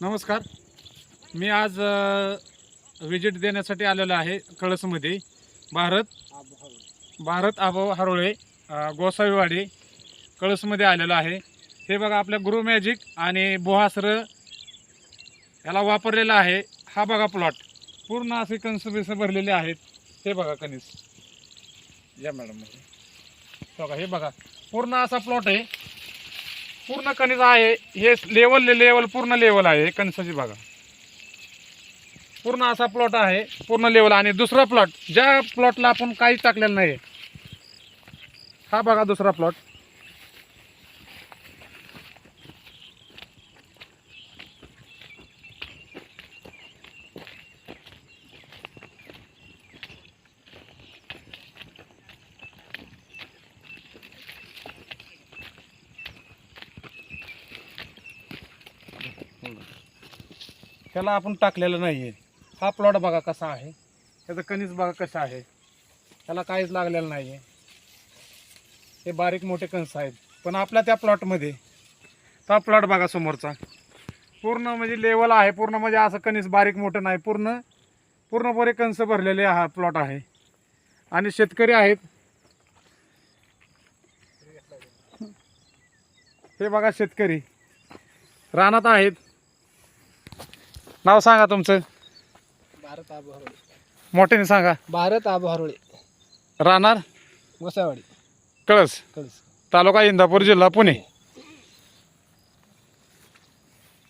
नमस्कार. मी आज विजिट देण्यासाठी आलेलो आहे कळसमध्ये. भारत भारत आबो हरोळे गोसावीवाडी कळसमध्ये आलेलो आहे. हे बघा आपल्या गुरु मॅजिक आणि बोहासर याला वापरलेला आहे. हा बघा प्लॉट. पूर्ण असे कंस बिस भरलेले आहेत. हे बघा कनिस. या मॅडम. बघा हे बघा. पूर्ण असा प्लॉट आहे. पूर्ण कणीस आहे. हे लेवल लेवल पूर्ण लेवल आहे हे कणसाची बघा पूर्ण असा प्लॉट आहे पूर्ण लेवल आणि दुसरा प्लॉट ज्या प्लॉटला आपण काहीच टाकलेलं नाही हा बघा दुसरा प्लॉट त्याला आपण टाकलेलं नाही आहे हा प्लॉट बघा कसा आहे. त्याचं कणीस बघा कसं आहे. त्याला काहीच लागलेलं नाही आहे हे बारीक मोठे कणस आहेत. पण आपल्या त्या प्लॉटमध्ये तो प्लॉट बघा समोरचा. पूर्ण म्हणजे लेवल आहे. पूर्ण म्हणजे असं कणीस बारीक मोठं नाही. पूर्ण पूर्णपणे कंस भरलेले हा प्लॉट आहे. आणि शेतकरी आहेत. हे बघा शेतकरी. रानात आहेत. नाव सांगा तुमचं. भारत आबू हरोळे मोठ्याने सांगा. भारत आबू हरोळे राहणार? गोसावाडी कळस. कळस. तालुका इंदापूर जिल्हा पुणे.